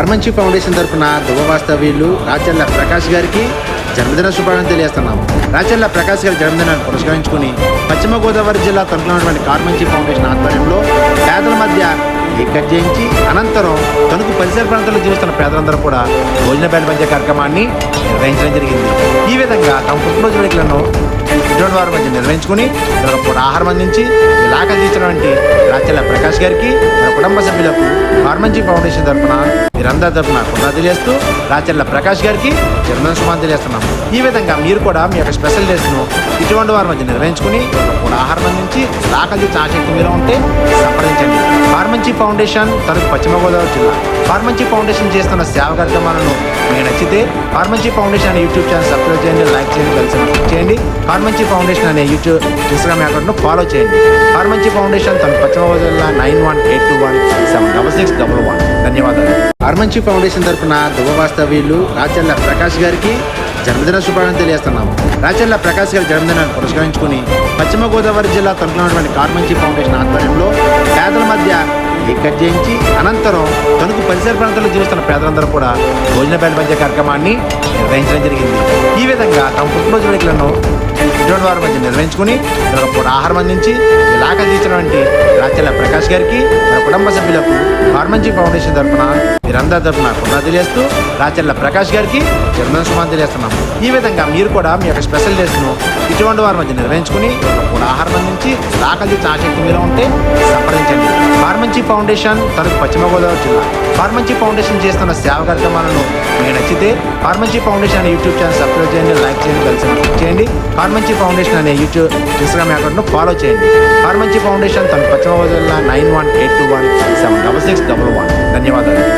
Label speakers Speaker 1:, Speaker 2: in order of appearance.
Speaker 1: ఆర్మంచి foundation తరపున దువ్వ వాస్తవ్యులు రాచల్ల ప్రకాష్ గారికి జన్మదిన శుభాకాంక్షలు తెలియజేస్తున్నాము రాచల్ల ప్రకాష్ గారి జన్మదినాన్ని పురస్కరించుకుని పశ్చిమ గోదావరి జిల్లా తరపున ఉన్నటువంటి కార్మంచి ఫౌండేషన్ ఆధ్వర్యంలో పేదల మధ్య ఏకట్ చేయించి అనంతరం తణుకు పరిసర ప్రాంతాల్లో జీవిస్తున్న పేదలందరూ కూడా భోజన బయట పంచే కార్యక్రమాన్ని నిర్వహించడం జరిగింది. ఈ విధంగా తమ పుట్టినరోజు వేడుకలను ఇటువంటి వారి మధ్య నిర్వహించుకుని పూట ఆహారం అందించి ఇలాగ తీసినటువంటి రాచల్ల ప్రకాష్ గారికి కుటుంబ సభ్యులకు ఫార్మంచి ఫౌండేషన్ తరఫున మీరందరి తరఫున కూడా తెలియజేస్తూ రాచర్ల ప్రకాష్ గారికి జన్మదిన శుభాన్ని తెలియజేస్తున్నాము. ఈ విధంగా మీరు కూడా మీ యొక్క స్పెషల్ డేస్ను ఇటువంటి వారి మధ్య నిర్వహించుకుని ఒక ఆహారం అందించి లాకల్ తీర్చిన ఆసక్తి మీలో ఉంటే సంప్రదించండి. ఫార్మంచి ఫౌండేషన్ తణుకు పశ్చిమ గోదావరి జిల్లా. ఫార్మంచి ఫౌండేషన్ చేస్తున్న సేవ కార్యక్రమాలను మీకు నచ్చితే ఫార్మంచి ఫౌండేషన్ అనే యూట్యూబ్ ఛానల్ సబ్స్క్రైబ్ చేయండి లైక్ చేయండి కలిసి చేయండి. ఫార్మంచి ఫౌండేషన్ అనే యూట్యూబ్ ఇన్స్టాగ్రామ్ అకౌంట్ను ఫాలో చేయండి. ఫార్మంచి ఫౌండేషన్ తన పశ్చిమ జిల్లా nine one eight two one seven double six double one. ధన్యవాదాలు. ఫార్మంచి ఫౌండేషన్ తరఫున దువ్వ వాస్తవ్యులు రాచల్ల ప్రకాష్ గారికి జన్మదిన శుభాకాంక్షలు తెలియజేస్తున్నాము. రాచల్ల ప్రకాష్ గారి జన్మదినాన్ని పురస్కరించుకుని పశ్చిమ గోదావరి జిల్లా తరపున ఉన్నటువంటి కార్మంచి ఫౌండేషన్ ఆధ్వర్యంలో కట్ చేయించి అనంతరం తణుకు పరిసర ప్రాంతాల్లో జీవిస్తున్న పేదలందరూ కూడా భోజన బయలు పంచే కార్యక్రమాన్ని నిర్వహించడం జరిగింది. ఈ విధంగా తమ పుట్టినరోజు వేడుకలను ఇటువంటి వారి మధ్య నిర్వహించుకుని మరొక పూట ఆహారం అందించి ఇలాగ తీసినటువంటి రాచల్ల ప్రకాష్ గారికి మన కుటుంబ సభ్యులకు ఫార్మంచి ఫౌండేషన్ తరఫున మీరందరి తరఫున కూడా తెలియజేస్తూ రాచల్ల ప్రకాష్ గారికి జన్మదిన శుభాన్ని తెలియజేస్తున్నాము. ఈ విధంగా మీరు కూడా మీ యొక్క స్పెషల్ డేస్ను ఇటువంటి వారి మధ్య నిర్వహించుకుని పూట ఆహారం అందించి లాకల్ తీర్చిన ఆసక్తి మీలో ఉంటే సంప్రదించండి. ఫార్మసీ ఫౌండేషన్ తనకు పశ్చిమ గోదావరి జిల్లా. ఫార్మసీ ఫౌండేషన్ చేస్తున్న సేవ కార్యక్రమాలను మీకు నచ్చితే ఫార్మసీ ఫౌండేషన్ అనే యూట్యూబ్ ఛానల్ సబ్స్క్రైబ్ చేయండి లైక్ చేయండి కలిసి క్లిక్ చేయండి. ఫార్మసీ ఫౌండేషన్ అనే యూట్యూబ్ ఇన్స్టాగ్రామ్ అకౌంట్ను ఫాలో చేయండి. ఫార్మసీ ఫౌండేషన్ తన పశ్చిమ గోదావరి జిల్లా nine one eight two one seven double six double one. ధన్యవాదాలు.